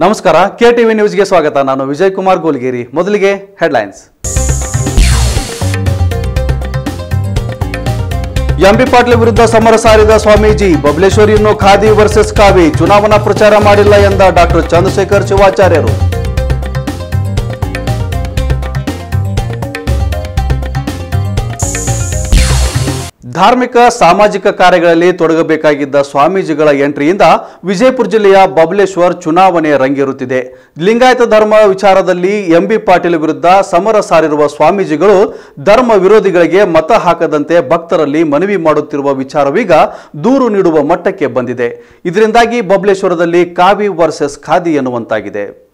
ನಮಸ್ಕಾರ K TV ನ್ಯೂಸ್ಗೆ ಸ್ವಾಗತ. ನಾನು ವಿಜಯ್ ಕುಮಾರ್ ಗೋಲ್ಗೇರಿ. ಮೊದಲಿಗೆ ಹೆಡ್ಲೈನ್ಸ್. ಎಂಬಿ ಪಾಟೀಲ್ ವಿರುದ್ಧ ಸಮರ ಸಾರಿದ ಸ್ವಾಮೀಜಿ, ಬಬಲೇಶ್ವರಿಯನ್ನು ಖಾದಿ ವರ್ಸಸ್ ಕಾವಿ, ಚುನಾವಣಾ ಪ್ರಚಾರ ಮಾಡಿಲ್ಲ ಎಂದ ಡಾಕ್ಟರ್ ಚಂದ್ರಶೇಖರ್ ಶಿವಾಚಾರ್ಯರು. ಧಾರ್ಮಿಕ, ಸಾಮಾಜಿಕ ಕಾರ್ಯಗಳಲ್ಲಿ ತೊಡಗಬೇಕಾಗಿದ್ದ ಸ್ವಾಮೀಜಿಗಳ ಎಂಟ್ರಿಯಿಂದ ವಿಜಯಪುರ ಜಿಲ್ಲೆಯ ಬಬಲೇಶ್ವರ್ ಚುನಾವಣೆ ರಂಗೇರುತ್ತಿದೆ. ಲಿಂಗಾಯತ ಧರ್ಮ ವಿಚಾರದಲ್ಲಿ ಎಂಬಿ ಪಾಟೀಲ್ ವಿರುದ್ಧ ಸಮರ ಸಾರಿರುವ ಸ್ವಾಮೀಜಿಗಳು ಧರ್ಮ ವಿರೋಧಿಗಳಿಗೆ ಮತ ಹಾಕದಂತೆ ಭಕ್ತರಲ್ಲಿ ಮನವಿ ಮಾಡುತ್ತಿರುವ ವಿಚಾರವೀಗ ದೂರು ನೀಡುವ ಮಟ್ಟಕ್ಕೆ ಬಂದಿದೆ. ಇದರಿಂದಾಗಿ ಬಬಲೇಶ್ವರದಲ್ಲಿ ಕಾವಿ ವರ್ಸಸ್ ಖಾದಿ ಎನ್ನುವಂತಾಗಿದೆ.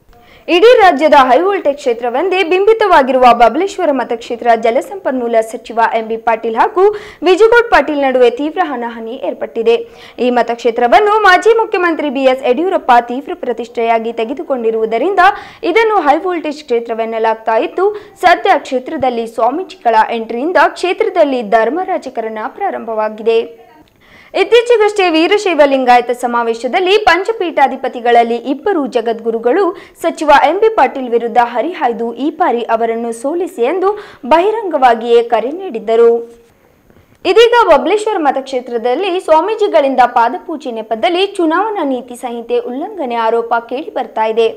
ಇಡೀ ರಾಜ್ಯದ ಹೈವೋಲ್ಟೇಜ್ ಕ್ಷೇತ್ರವೆಂದೇ ಬಿಂಬಿತವಾಗಿರುವ ಬಬಲೇಶ್ವರ ಮತಕ್ಷೇತ್ರ ಜಲಸಂಪನ್ಮೂಲ ಸಚಿವ ಎಂಬಿ ಪಾಟೀಲ್ ಹಾಗೂ ವಿಜುಗೌಡ್ ಪಾಟೀಲ್ ನಡುವೆ ತೀವ್ರ ಹಣಾಹಣಿ ಏರ್ಪಟ್ಟಿದೆ. ಈ ಮತಕ್ಷೇತ್ರವನ್ನು ಮಾಜಿ ಮುಖ್ಯಮಂತ್ರಿ ಬಿಎಸ್ ಯಡಿಯೂರಪ್ಪ ತೀವ್ರ ಪ್ರತಿಷ್ಠೆಯಾಗಿ ತೆಗೆದುಕೊಂಡಿರುವುದರಿಂದ ಇದನ್ನು ಹೈವೋಲ್ಟೇಜ್ ಕ್ಷೇತ್ರವೆನ್ನಲಾಗ್ತಾ ಇದ್ದು, ಸದ್ಯ ಕ್ಷೇತ್ರದಲ್ಲಿ ಸ್ವಾಮೀಜಿಗಳ ಎಂಟ್ರಿಯಿಂದ ಕ್ಷೇತ್ರದಲ್ಲಿ ಧರ್ಮ ರಾಜಕಾರಣ ಪ್ರಾರಂಭವಾಗಿದೆ. ಇತ್ತೀಚೆಗಷ್ಟೇ ವೀರಶೈವ ಲಿಂಗಾಯತ ಸಮಾವೇಶದಲ್ಲಿ ಪಂಚಪೀಠಾಧಿಪತಿಗಳಲ್ಲಿ ಇಬ್ಬರು ಜಗದ್ಗುರುಗಳು, ಸಚಿವ ಎಂಬಿ ಪಾಟೀಲ್ ವಿರುದ್ಧ ಹರಿಹಾಯ್ದು ಈ ಬಾರಿ ಅವರನ್ನು ಸೋಲಿಸಿ ಎಂದು ಬಹಿರಂಗವಾಗಿಯೇ ಕರೆ ನೀಡಿದ್ದರು. ಇದೀಗ ಬಬ್ಲೇಶ್ವರ ಮತಕ್ಷೇತ್ರದಲ್ಲಿ ಸ್ವಾಮೀಜಿಗಳಿಂದ ಪಾದಪೂಜೆ ನೆಪದಲ್ಲಿ ಚುನಾವಣಾ ನೀತಿ ಸಂಹಿತೆ ಉಲ್ಲಂಘನೆ ಆರೋಪ ಕೇಳಿ ಬರ್ತಾ ಇದೆ.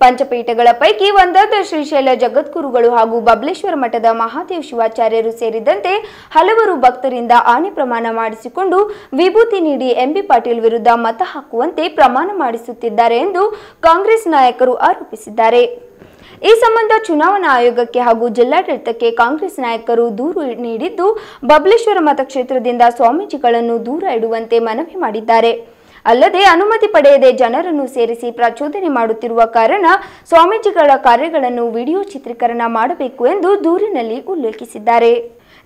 ಪಂಚಪೀಠಗಳ ಪೈಕಿ ಒಂದಾದ ಶ್ರೀಶೈಲ ಜಗದ್ಗುರುಗಳು ಹಾಗೂ ಬಬಲೇಶ್ವರ ಮಠದ ಮಹಾದೇವ್ ಶಿವಾಚಾರ್ಯರು ಸೇರಿದಂತೆ ಹಲವರು ಭಕ್ತರಿಂದ ಆನೆ ಪ್ರಮಾಣ ಮಾಡಿಸಿಕೊಂಡು ವಿಭೂತಿ ನೀಡಿ ಎಂಬಿ ಪಾಟೀಲ್ ವಿರುದ್ಧ ಮತ ಹಾಕುವಂತೆ ಪ್ರಮಾಣ ಮಾಡಿಸುತ್ತಿದ್ದಾರೆ ಎಂದು ಕಾಂಗ್ರೆಸ್ ನಾಯಕರು ಆರೋಪಿಸಿದ್ದಾರೆ. ಈ ಸಂಬಂಧ ಚುನಾವಣಾ ಆಯೋಗಕ್ಕೆ ಹಾಗೂ ಜಿಲ್ಲಾಡಳಿತಕ್ಕೆ ಕಾಂಗ್ರೆಸ್ ನಾಯಕರು ದೂರು ನೀಡಿದ್ದು ಬಬಲೇಶ್ವರ ಮತಕ್ಷೇತ್ರದಿಂದ ಸ್ವಾಮೀಜಿಗಳನ್ನು ದೂರ ಇಡುವಂತೆ ಮನವಿ ಮಾಡಿದ್ದಾರೆ. ಅಲ್ಲದೆ ಅನುಮತಿ ಪಡೆಯದೆ ಜನರನ್ನು ಸೇರಿಸಿ ಪ್ರಚೋದನೆ ಮಾಡುತ್ತಿರುವ ಕಾರಣ ಸ್ವಾಮೀಜಿಗಳ ಕಾರ್ಯಗಳನ್ನು ವಿಡಿಯೋ ಚಿತ್ರೀಕರಣ ಮಾಡಬೇಕು ಎಂದು ದೂರಿನಲ್ಲಿ ಉಲ್ಲೇಖಿಸಿದ್ದಾರೆ.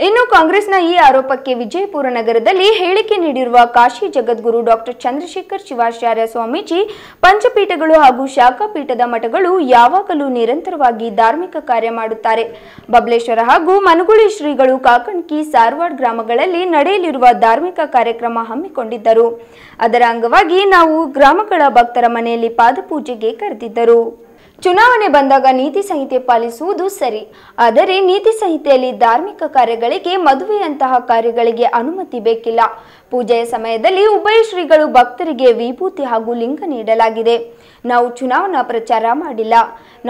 ಇನ್ನು ಕಾಂಗ್ರೆಸ್ನ ಈ ಆರೋಪಕ್ಕೆ ವಿಜಯಪುರ ನಗರದಲ್ಲಿ ಹೇಳಿಕೆ ನೀಡಿರುವ ಕಾಶಿ ಜಗದ್ಗುರು ಡಾಕ್ಟರ್ ಚಂದ್ರಶೇಖರ್ ಶಿವಾಚಾರ್ಯ ಸ್ವಾಮೀಜಿ, ಪಂಚಪೀಠಗಳು ಹಾಗೂ ಶಾಖಾಪೀಠದ ಮಠಗಳು ಯಾವಾಗಲೂ ನಿರಂತರವಾಗಿ ಧಾರ್ಮಿಕ ಕಾರ್ಯ ಮಾಡುತ್ತಾರೆ. ಬಬ್ಲೇಶ್ವರ ಹಾಗೂ ಮನುಗುಳಿ ಶ್ರೀಗಳು ಕಾಕಣ್ಕಿ ಸಾರ್ವಾಡ್ ಗ್ರಾಮಗಳಲ್ಲಿ ನಡೆಯಲಿರುವ ಧಾರ್ಮಿಕ ಕಾರ್ಯಕ್ರಮ ಹಮ್ಮಿಕೊಂಡಿದ್ದರು. ಅದರ ಅಂಗವಾಗಿ ನಾವು ಗ್ರಾಮಗಳ ಭಕ್ತರ ಮನೆಯಲ್ಲಿ ಪಾದಪೂಜೆಗೆ ಕರೆದಿದ್ದರು. ಚುನಾವಣೆ ಬಂದಾಗ ನೀತಿ ಸಂಹಿತೆ ಪಾಲಿಸುವುದು ಸರಿ, ಆದರೆ ನೀತಿ ಸಂಹಿತೆಯಲ್ಲಿ ಧಾರ್ಮಿಕ ಕಾರ್ಯಗಳಿಗೆ, ಮದುವೆಯಂತಹ ಕಾರ್ಯಗಳಿಗೆ ಅನುಮತಿ ಬೇಕಿಲ್ಲ. ಪೂಜೆಯ ಸಮಯದಲ್ಲಿ ಉಭಯ ಶ್ರೀಗಳು ಭಕ್ತರಿಗೆ ವಿಭೂತಿ ಹಾಗೂ ಲಿಂಗ ನೀಡಲಾಗಿದೆ. ನಾವು ಚುನಾವಣಾ ಪ್ರಚಾರ ಮಾಡಿಲ್ಲ.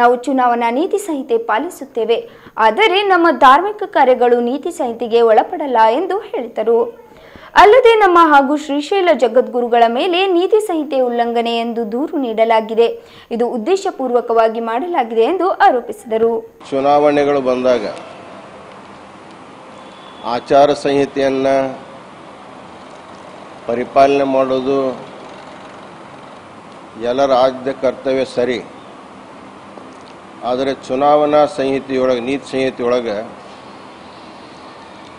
ನಾವು ಚುನಾವಣಾ ನೀತಿ ಸಂಹಿತೆ ಪಾಲಿಸುತ್ತೇವೆ. ಆದರೆ ನಮ್ಮ ಧಾರ್ಮಿಕ ಕಾರ್ಯಗಳು ನೀತಿ ಸಂಹಿತೆಗೆ ಒಳಪಡಲ್ಲ ಎಂದು ಹೇಳಿದರು. ಅಲ್ಲದೆ ನಮ್ಮ ಹಾಗೂ ಶ್ರೀಶೈಲ ಜಗದ್ಗುರುಗಳ ಮೇಲೆ ನೀತಿ ಸಂಹಿತೆ ಉಲ್ಲಂಘನೆ ಎಂದು ದೂರು ನೀಡಲಾಗಿದೆ. ಇದು ಉದ್ದೇಶಪೂರ್ವಕವಾಗಿ ಮಾಡಲಾಗಿದೆ ಎಂದು ಆರೋಪಿಸಿದರು. ಚುನಾವಣೆಗಳು ಬಂದಾಗ ಆಚಾರ ಸಂಹಿತೆಯನ್ನು ಪರಿಪಾಲನೆ ಮಾಡೋದು ಎಲ್ಲರ ಆದ್ಯ ಕರ್ತವ್ಯ ಸರಿ. ಆದರೆ ಚುನಾವಣಾ ಸಂಹಿತೆಯೊಳಗೆ, ನೀತಿ ಸಂಹಿತೆಯೊಳಗೆ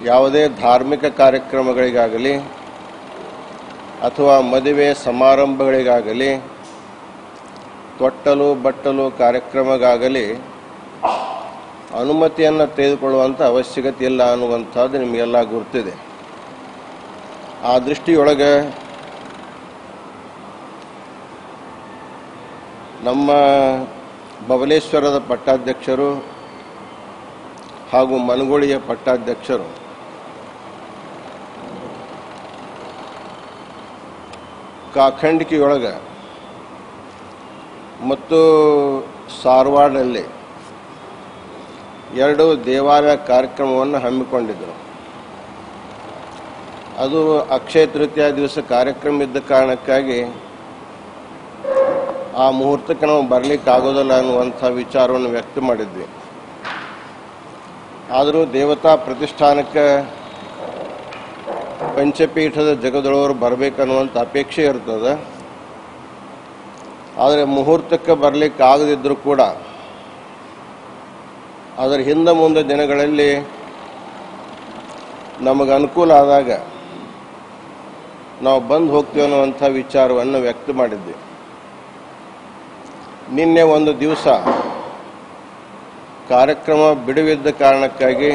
ಯಾವುದೇ ಧಾರ್ಮಿಕ ಕಾರ್ಯಕ್ರಮಗಳಿಗಾಗಲಿ ಅಥವಾ ಮದುವೆ ಸಮಾರಂಭಗಳಿಗಾಗಲಿ, ತೊಟ್ಟಲು ಬಟ್ಟಲು ಕಾರ್ಯಕ್ರಮಗಾಗಲಿ, ಅನುಮತಿಯನ್ನು ತೆಗೆದುಕೊಳ್ಳುವಂಥ ಅವಶ್ಯಕತೆ ಇಲ್ಲ ಅನ್ನುವಂಥದ್ದು ನಿಮಗೆಲ್ಲ ಗುರ್ತಿದೆ. ಆ ದೃಷ್ಟಿಯೊಳಗೆ ನಮ್ಮ ಬಬಲೇಶ್ವರದ ಪಟ್ಟಾಧ್ಯಕ್ಷರು ಹಾಗೂ ಮನಗೋಳಿಯ ಪಟ್ಟಾಧ್ಯಕ್ಷರು ಕಾಖಂಡಿಕೆಯೊಳಗೆ ಮತ್ತು ಸಾರವಾಡಲ್ಲಿ ಎರಡು ದೇವಾಲಯ ಕಾರ್ಯಕ್ರಮವನ್ನು ಹಮ್ಮಿಕೊಂಡಿದ್ದರು ಅದು ಅಕ್ಷಯ ತೃತೀಯ ದಿವಸ ಕಾರ್ಯಕ್ರಮ ಇದ್ದ ಕಾರಣಕ್ಕಾಗಿ ಆ ಮುಹೂರ್ತಕ್ಕೆ ನಾವು ಬರಲಿಕ್ಕೆ ಆಗೋದಿಲ್ಲ ಅನ್ನುವಂಥ ವಿಚಾರವನ್ನು ವ್ಯಕ್ತ ಮಾಡಿದ್ವಿ. ಆದರೂ ದೇವತಾ ಪ್ರತಿಷ್ಠಾನಕ್ಕೆ ಪಂಚಪೀಠದ ಜಗದೊಳವರು ಬರಬೇಕನ್ನುವಂಥ ಅಪೇಕ್ಷೆ ಇರ್ತದೆ. ಆದರೆ ಮುಹೂರ್ತಕ್ಕೆ ಬರಲಿಕ್ಕೆ ಆಗದಿದ್ದರೂ ಕೂಡ, ಅದರ ಹಿಂದೆ ಮುಂದೆ ದಿನಗಳಲ್ಲಿ ನಮಗೆ ಅನುಕೂಲ ಆದಾಗ ನಾವು ಬಂದು ಹೋಗ್ತೀವಿ ಅನ್ನುವಂಥ ವಿಚಾರವನ್ನು ವ್ಯಕ್ತ ಮಾಡಿದ್ದೆ ನಿನ್ನೆ ಒಂದು ದಿವಸ ಕಾರ್ಯಕ್ರಮ ಬಿಡುವಿದ್ದ ಕಾರಣಕ್ಕಾಗಿ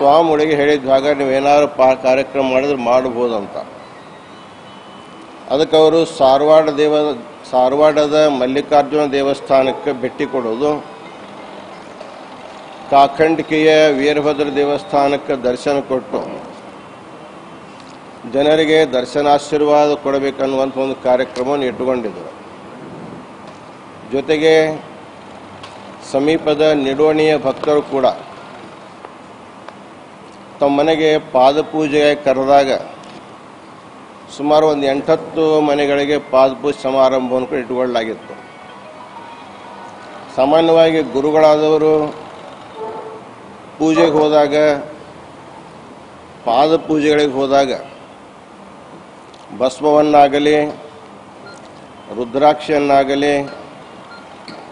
ಸ್ವಾಮಿಗಳಿಗೆ ಹೇಳಿದ್ವಾಗ ನೀವೇನಾದ್ರು ಪಾ ಕಾರ್ಯಕ್ರಮ ಮಾಡಿದ್ರೆ ಮಾಡ್ಬೋದಂತ. ಅದಕ್ಕೆ ಅವರು ಸಾರವಾಡ ದೇವ, ಸಾರವಾಡದ ಮಲ್ಲಿಕಾರ್ಜುನ ದೇವಸ್ಥಾನಕ್ಕೆ ಭೇಟಿ ಕೊಡೋದು. ಕಾಖಂಡಿಕೆಯ ವೀರಭದ್ರ ದೇವಸ್ಥಾನಕ್ಕೆ ದರ್ಶನ ಕೊಟ್ಟು ಜನರಿಗೆ ದರ್ಶನಾಶೀರ್ವಾದ ಕೊಡಬೇಕನ್ನುವಂಥ ಒಂದು ಕಾರ್ಯಕ್ರಮವನ್ನು ಇಟ್ಟುಕೊಂಡಿದ್ದರು ಜೊತೆಗೆ ಸಮೀಪದ ನಿಡೋಣಿಯ ಭಕ್ತರು ಕೂಡ ತಮ್ಮ ಮನೆಗೆ ಪಾದಪೂಜೆಗೆ ಕರೆದಾಗ ಸುಮಾರು ಒಂದು ಎಂಟತ್ತು ಮನೆಗಳಿಗೆ ಪಾದಪೂಜೆ ಸಮಾರಂಭವನ್ನು ಕೂಡ ಇಟ್ಟುಕೊಳ್ಳಲಾಗಿತ್ತು. ಸಾಮಾನ್ಯವಾಗಿ ಗುರುಗಳಾದವರು ಪೂಜೆಗೆ ಹೋದಾಗ, ಪಾದಪೂಜೆಗಳಿಗೆ ಹೋದಾಗ ಭಸ್ಮವನ್ನಾಗಲಿ, ರುದ್ರಾಕ್ಷಿಯನ್ನಾಗಲಿ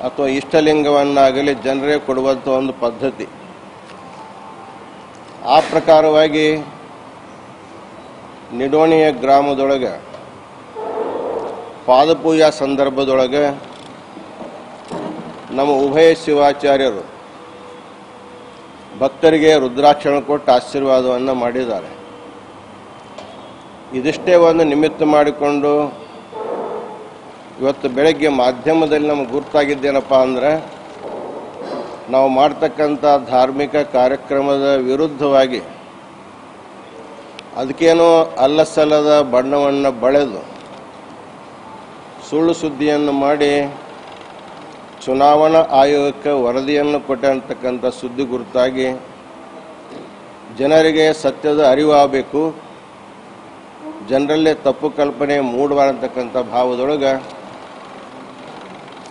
ಅಥವಾ ಇಷ್ಟಲಿಂಗವನ್ನಾಗಲಿ ಜನರೇ ಕೊಡುವಂಥ ಒಂದು ಪದ್ಧತಿ. ಆ ಪ್ರಕಾರವಾಗಿ ನಿಡೋಣಿಯ ಗ್ರಾಮದೊಳಗೆ, ಪಾದಪೂಜಾ ಸಂದರ್ಭದೊಳಗೆ ನಮ್ಮ ಉಭಯ ಶಿವಾಚಾರ್ಯರು ಭಕ್ತರಿಗೆ ರುದ್ರಾಕ್ಷರಣ ಕೊಟ್ಟು ಆಶೀರ್ವಾದವನ್ನು ಮಾಡಿದ್ದಾರೆ. ಇದಿಷ್ಟೇ ಒಂದು ನಿಮಿತ್ತ ಮಾಡಿಕೊಂಡು ಇವತ್ತು ಬೆಳಗ್ಗೆ ಮಾಧ್ಯಮದಲ್ಲಿ ನಮಗೆ ಗುರ್ತಾಗಿದ್ದೇನಪ್ಪ ಅಂದರೆ ನಾವು ಮಾಡ್ತಕ್ಕಂಥ ಧಾರ್ಮಿಕ ಕಾರ್ಯಕ್ರಮದ ವಿರುದ್ಧವಾಗಿ ಅದಕ್ಕೇನೋ ಅಲ್ಲಸಲ್ಲದ ಬಣ್ಣವನ್ನು ಬಳೆದು ಸುಳ್ಳು ಸುದ್ದಿಯನ್ನು ಮಾಡಿ ಚುನಾವಣಾ ಆಯೋಗಕ್ಕೆ ವರದಿಯನ್ನು ಕೊಟ್ಟಂತಕ್ಕಂಥ ಸುದ್ದಿ ಗುರುತಾಗಿ ಜನರಿಗೆ ಸತ್ಯದ ಅರಿವಾಗಬೇಕು, ಜನರಲ್ಲೇ ತಪ್ಪು ಕಲ್ಪನೆ ಮೂಡಬಾರತಕ್ಕಂಥ ಭಾವದೊಳಗೆ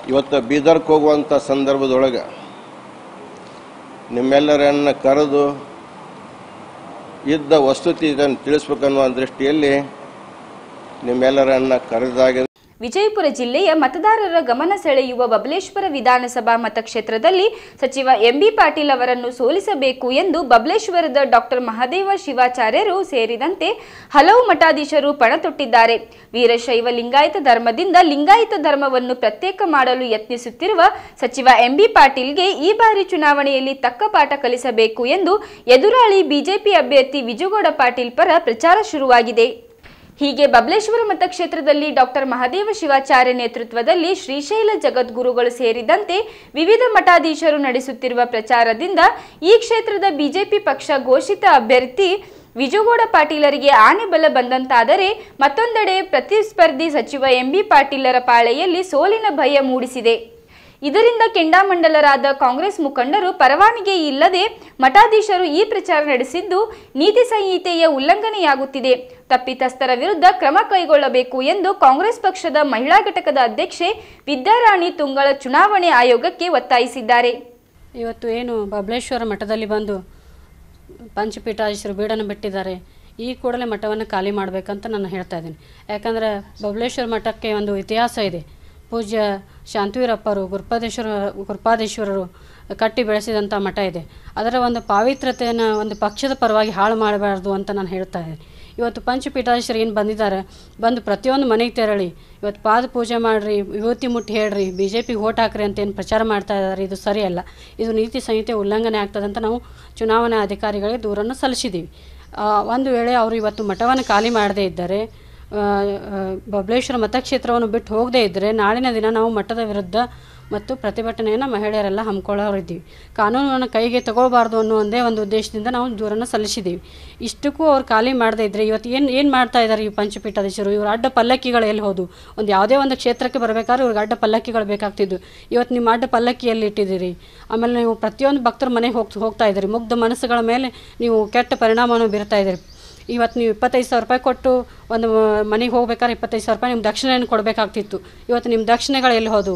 ಇವತ್ತು ಬೀದರ್ಗೆ ಹೋಗುವಂಥ ಸಂದರ್ಭದೊಳಗೆ ನಿಮ್ಮೆಲ್ಲರನ್ನು ಕರೆದು ಇದ್ದ ವಸ್ತುತಿ ಇದನ್ನು ತಿಳಿಸ್ಬೇಕನ್ನುವ ದೃಷ್ಟಿಯಲ್ಲಿ ನಿಮ್ಮೆಲ್ಲರನ್ನು ಕರೆದಾಗಿದೆ ವಿಜಯಪುರ ಜಿಲ್ಲೆಯ ಮತದಾರರ ಗಮನ ಸೆಳೆಯುವ ಬಬಲೇಶ್ವರ ವಿಧಾನಸಭಾ ಮತಕ್ಷೇತ್ರದಲ್ಲಿ ಸಚಿವ ಎಂಬಿ ಪಾಟೀಲ್ ಅವರನ್ನು ಸೋಲಿಸಬೇಕು ಎಂದು ಬಬಲೇಶ್ವರದ ಡಾಕ್ಟರ್ ಮಹದೇವ ಶಿವಾಚಾರ್ಯರು ಸೇರಿದಂತೆ ಹಲವು ಮಠಾಧೀಶರು ಪಣತೊಟ್ಟಿದ್ದಾರೆ. ವೀರಶೈವ ಲಿಂಗಾಯತ ಧರ್ಮದಿಂದ ಲಿಂಗಾಯತ ಧರ್ಮವನ್ನು ಪ್ರತ್ಯೇಕ ಮಾಡಲು ಯತ್ನಿಸುತ್ತಿರುವ ಸಚಿವ ಎಂಬಿ ಪಾಟೀಲ್ಗೆ ಈ ಬಾರಿ ಚುನಾವಣೆಯಲ್ಲಿ ತಕ್ಕ ಪಾಠ ಕಲಿಸಬೇಕು ಎಂದು ಎದುರಾಳಿ ಬಿಜೆಪಿ ಅಭ್ಯರ್ಥಿ ವಿಜುಗೌಡ ಪಾಟೀಲ್ ಪರ ಪ್ರಚಾರ ಶುರುವಾಗಿದೆ. ಹೀಗೆ ಬಬಲೇಶ್ವರ ಮತಕ್ಷೇತ್ರದಲ್ಲಿ ಡಾಕ್ಟರ್ ಮಹಾದೇವ ಶಿವಾಚಾರ್ಯ ನೇತೃತ್ವದಲ್ಲಿ ಶ್ರೀಶೈಲ ಜಗದ್ಗುರುಗಳು ಸೇರಿದಂತೆ ವಿವಿಧ ಮಠಾಧೀಶರು ನಡೆಸುತ್ತಿರುವ ಪ್ರಚಾರದಿಂದ ಈ ಕ್ಷೇತ್ರದ ಬಿಜೆಪಿ ಪಕ್ಷ ಘೋಷಿತ ಅಭ್ಯರ್ಥಿ ವಿಜುಗೌಡ ಪಾಟೀಲರಿಗೆ ಆನೆ ಬಲ ಬಂದಂತಾದರೆ ಮತ್ತೊಂದೆಡೆ ಪ್ರತಿಸ್ಪರ್ಧಿ ಸಚಿವ ಎಂಬಿ ಪಾಟೀಲರ ಪಾಳೆಯಲ್ಲಿ ಸೋಲಿನ ಭಯ ಮೂಡಿಸಿದೆ. ಇದರಿಂದ ಕೆಂಡಾಮಂಡಲರಾದ ಕಾಂಗ್ರೆಸ್ ಮುಖಂಡರು ಪರವಾನಗಿ ಇಲ್ಲದೆ ಮಠಾಧೀಶರು ಈ ಪ್ರಚಾರ ನಡೆಸಿದ್ದು ನೀತಿ ಸಂಹಿತೆಯ ಉಲ್ಲಂಘನೆಯಾಗುತ್ತಿದೆ. ತಪ್ಪಿತಸ್ಥರ ವಿರುದ್ಧ ಕ್ರಮ ಕೈಗೊಳ್ಳಬೇಕು ಎಂದು ಕಾಂಗ್ರೆಸ್ ಪಕ್ಷದ ಮಹಿಳಾ ಘಟಕದ ಅಧ್ಯಕ್ಷೆ ವಿದ್ಯಾರಾಣಿ ತುಂಗಳ ಚುನಾವಣೆ ಆಯೋಗಕ್ಕೆ ಒತ್ತಾಯಿಸಿದ್ದಾರೆ. ಇವತ್ತು ಏನು ಬಬಲೇಶ್ವರ ಮಠದಲ್ಲಿ ಬಂದು ಪಂಚಪೀಠಾಧೀಶರು ಬೀಡನ್ನು ಬಿಟ್ಟಿದ್ದಾರೆ. ಈ ಕೂಡಲೇ ಮಠವನ್ನು ಖಾಲಿ ಮಾಡಬೇಕಂತ ನಾನು ಹೇಳ್ತಾ ಇದ್ದೀನಿ. ಯಾಕಂದರೆ ಬಬಲೇಶ್ವರ ಮಠಕ್ಕೆ ಒಂದು ಇತಿಹಾಸ ಇದೆ. ಪೂಜ್ಯ ಶಾಂತವೀರಪ್ಪರು, ಗುರುಪಾದೇಶ್ವರ, ಗುರುಪಾದೇಶ್ವರರು ಕಟ್ಟಿ ಬೆಳೆಸಿದಂಥ ಮಠ ಇದೆ. ಅದರ ಒಂದು ಪಾವಿತ್ರ್ಯತೆಯನ್ನು ಒಂದು ಪಕ್ಷದ ಪರವಾಗಿ ಹಾಳು ಮಾಡಬಾರ್ದು ಅಂತ ನಾನು ಹೇಳ್ತಾ ಇದ್ದೀನಿ. ಇವತ್ತು ಪಂಚಪೀಠಾಧೀಶರು ಏನು ಬಂದಿದ್ದಾರೆ? ಬಂದು ಪ್ರತಿಯೊಂದು ಮನೆಗೆ ತೆರಳಿ, ಇವತ್ತು ಪಾದ ಪೂಜೆ ಮಾಡಿರಿ ಯುವತಿ ಮುಟ್ಟಿ ಹೇಳ್ರಿ ಬಿ ಜೆ ಪಿಗೆ ಓಟ್ ಹಾಕ್ರಿ ಅಂತ ಏನು ಪ್ರಚಾರ ಮಾಡ್ತಾ ಇದ್ದಾರೆ, ಇದು ಸರಿಯಲ್ಲ. ಇದು ನೀತಿ ಸಂಹಿತೆ ಉಲ್ಲಂಘನೆ ಆಗ್ತದೆ ಅಂತ ನಾವು ಚುನಾವಣಾ ಅಧಿಕಾರಿಗಳಿಗೆ ದೂರನ್ನು ಸಲ್ಲಿಸಿದ್ದೀವಿ. ಒಂದು ವೇಳೆ ಅವರು ಇವತ್ತು ಮಠವನ್ನು ಖಾಲಿ ಮಾಡದೇ ಇದ್ದರೆ ಬಬಲೇಶ್ವರ ಮತಕ್ಷೇತ್ರವನ್ನು ಬಿಟ್ಟು ಹೋಗದೇ ಇದ್ದರೆ ನಾಳಿನ ದಿನ ನಾವು ಮಠದ ವಿರುದ್ಧ ಮತ್ತು ಪ್ರತಿಭಟನೆಯನ್ನು ಮಹಿಳೆಯರೆಲ್ಲ ಹಮ್ಮಿಕೊಳ್ಳೋರಿದ್ದೀವಿ. ಕಾನೂನನ್ನು ಕೈಗೆ ತಗೊಳ್ಬಾರ್ದು ಅನ್ನೋ ಒಂದೇ ಒಂದು ಉದ್ದೇಶದಿಂದ ನಾವು ದೂರನ್ನು ಸಲ್ಲಿಸಿದ್ದೀವಿ. ಇಷ್ಟಕ್ಕೂ ಅವ್ರು ಖಾಲಿ ಮಾಡದೇ ಇದ್ದರೆ ಇವತ್ತು ಏನು ಏನು ಮಾಡ್ತಾ ಇದ್ದಾರೆ ಈ ಪಂಚಪೀಠಾಧೀಶರು ಇವರು ಅಡ್ಡ ಪಲ್ಲಕ್ಕಿಗಳು ಎಲ್ಲಿ ಹೋದು? ಒಂದು ಯಾವುದೇ ಒಂದು ಕ್ಷೇತ್ರಕ್ಕೆ ಬರಬೇಕಾದ್ರೆ ಇವ್ರಿಗೆ ಅಡ್ಡ ಪಲ್ಲಕ್ಕಿಗಳು ಬೇಕಾಗ್ತಿದ್ದು. ಇವತ್ತು ನಿಮ್ಮ ಅಡ್ಡ ಪಲ್ಲಕ್ಕಿಯಲ್ಲಿ ಇಟ್ಟಿದ್ದೀರಿ? ಆಮೇಲೆ ನೀವು ಪ್ರತಿಯೊಂದು ಭಕ್ತರ ಮನೆಗೆ ಹೋಗ್ತಾ ಹೋಗ್ತಾ ಇದ್ದೀರಿ. ಮುಗ್ಧ ಮನಸ್ಸುಗಳ ಮೇಲೆ ನೀವು ಕೆಟ್ಟ ಪರಿಣಾಮವನ್ನು ಬೀರ್ತಾ ಇದ್ದೀರಿ. ಇವತ್ತು ನೀವು ಇಪ್ಪತ್ತೈದು ಸಾವಿರ ರೂಪಾಯಿ ಕೊಟ್ಟು ಒಂದು ಮನೆಗೆ ಹೋಗ್ಬೇಕಾದ್ರೆ ಇಪ್ಪತ್ತೈದು ಸಾವಿರ ರೂಪಾಯಿ ನಿಮ್ಮ ದಕ್ಷಿಣೆಯನ್ನು ಕೊಡಬೇಕಾಗ್ತಿತ್ತು. ಇವತ್ತು ನಿಮ್ಮ ದಕ್ಷಿಣೆಗಳು ಎಲ್ಲಿ ಹೋದು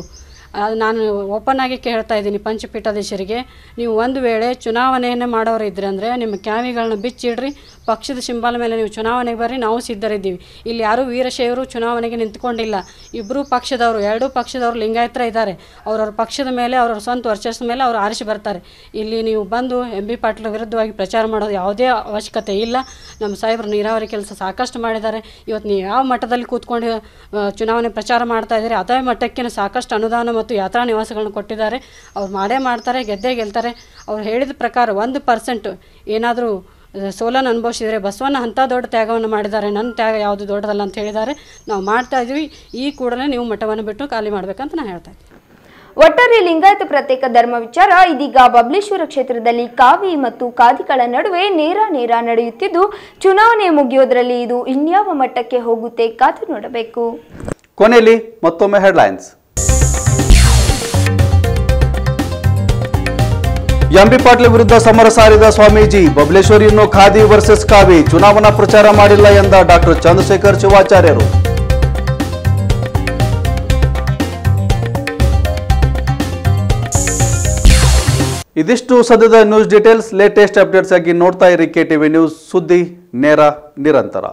ಅದು ನಾನು ಓಪನ್ ಆಗಿ ಕೇಳ್ತಾ ಇದ್ದೀನಿ ಪಂಚಪೀಠಾಧೀಶರಿಗೆ. ನೀವು ಒಂದು ವೇಳೆ ಚುನಾವಣೆಯನ್ನು ಮಾಡೋರು ಇದ್ರೆ ಅಂದರೆ ನಿಮ್ಮ ಕ್ಯಾವಿಗಳನ್ನ ಬಿಚ್ಚಿಡ್ರಿ ಪಕ್ಷದ ಸಿಂಬಲ್ ಮೇಲೆ ನೀವು ಚುನಾವಣೆಗೆ ಬರ್ರಿ, ನಾವು ಸಿದ್ಧರಿದ್ದೀವಿ. ಇಲ್ಲಿ ಯಾರೂ ವೀರಶೈವರು ಚುನಾವಣೆಗೆ ನಿಂತ್ಕೊಂಡಿಲ್ಲ. ಇಬ್ಬರೂ ಪಕ್ಷದವರು, ಎರಡೂ ಪಕ್ಷದವರು ಲಿಂಗಾಯತರ ಇದ್ದಾರೆ. ಅವ್ರವ್ರ ಪಕ್ಷದ ಮೇಲೆ, ಅವ್ರವ್ರ ಸ್ವಂತ ವರ್ಚಸ್ಸು ಮೇಲೆ ಅವರು ಆರಿಸಿ ಬರ್ತಾರೆ. ಇಲ್ಲಿ ನೀವು ಬಂದು ಎಂ ಬಿ ಪಾಟೀಲ್ ವಿರುದ್ಧವಾಗಿ ಪ್ರಚಾರ ಮಾಡೋದು ಯಾವುದೇ ಅವಶ್ಯಕತೆ ಇಲ್ಲ. ನಮ್ಮ ಸಾಹೇಬರು ನೀರಾವರಿ ಕೆಲಸ ಸಾಕಷ್ಟು ಮಾಡಿದ್ದಾರೆ. ಇವತ್ತು ನೀವು ಯಾವ ಮಟ್ಟದಲ್ಲಿ ಕೂತ್ಕೊಂಡು ಚುನಾವಣೆ ಪ್ರಚಾರ ಮಾಡ್ತಾ ಇದ್ದೀರಿ, ಅದೇ ಮಟ್ಟಕ್ಕೆ ಸಾಕಷ್ಟು ಅನುದಾನ ಮತ್ತು ಯಾತ್ರಾ ನಿವಾಸಗಳನ್ನು ಕೊಟ್ಟಿದ್ದಾರೆ. ಅವ್ರು ಮಾಡೇ ಮಾಡ್ತಾರೆ, ಗೆದ್ದೇ ಗೆಲ್ತಾರೆ. ಅವ್ರು ಹೇಳಿದ ಪ್ರಕಾರ ಒಂದು ಪರ್ಸೆಂಟ್ ಏನಾದರೂ ಸೋಲನ್ನು ಅನುಭವಿಸಿದರೆ ಬಸವಣ್ಣ ಅಂಥ ದೊಡ್ಡ ತ್ಯಾಗವನ್ನು ಮಾಡಿದ್ದಾರೆ. ನನ್ನ ತ್ಯಾಗ ಯಾವುದು ದೊಡ್ಡದಲ್ಲ ಅಂತ ಹೇಳಿದ್ದಾರೆ. ನಾವು ಮಾಡ್ತಾ ಇದ್ವಿ ಈ ಕೂಡಲೇ ನೀವು ಮಠವನ್ನು ಬಿಟ್ಟು ಖಾಲಿ ಮಾಡಬೇಕಂತ ನಾನು ಹೇಳ್ತಾ ಇದ್ದೀನಿ. ಒಟ್ಟಾರೆ ಲಿಂಗಾಯತ ಪ್ರತ್ಯೇಕ ಧರ್ಮ ವಿಚಾರ ಇದೀಗ ಬಬ್ಲೇಶ್ವರ ಕ್ಷೇತ್ರದಲ್ಲಿ ಕಾವಿ ಮತ್ತು ಕಾದಿಗಳ ನಡುವೆ ನೇರ ನೇರ ನಡೆಯುತ್ತಿದ್ದು ಚುನಾವಣೆ ಮುಗಿಯೋದ್ರಲ್ಲಿ ಇದು ಇನ್ಯಾವ ಮಟ್ಟಕ್ಕೆ ಹೋಗುತ್ತೆ ಕಾದು ನೋಡಬೇಕು. ಕೊನೆಯಲ್ಲಿ ಮತ್ತೊಮ್ಮೆ ಹೆಡ್ಲೈನ್ಸ್ ಎಂಬಿ ಪಾಟೀಲ್ ವಿರುದ್ಧ ಸಮರ ಸಾರಿದ ಸ್ವಾಮೀಜಿ, ಬಬಲೇಶ್ವರಿಯನ್ನು ಖಾದಿ ವರ್ಸಸ್ ಕಾವಿ, ಚುನಾವಣಾ ಪ್ರಚಾರ ಮಾಡಿಲ್ಲ ಎಂದ ಡಾಕ್ಟರ್ ಚಂದ್ರಶೇಖರ್ ಶಿವಾಚಾರ್ಯರು. ಇದಿಷ್ಟು ಸದ್ಯದ ನ್ಯೂಸ್ ಡೀಟೇಲ್ಸ್, ಲೇಟೆಸ್ಟ್ ಅಪ್ಡೇಟ್ಸ್ ಆಗಿ ನೋಡ್ತಾ ಇರಿ ಕೆ ಟಿವಿ ನ್ಯೂಸ್ ಸುದ್ದಿ ನೇರ ನಿರಂತರ.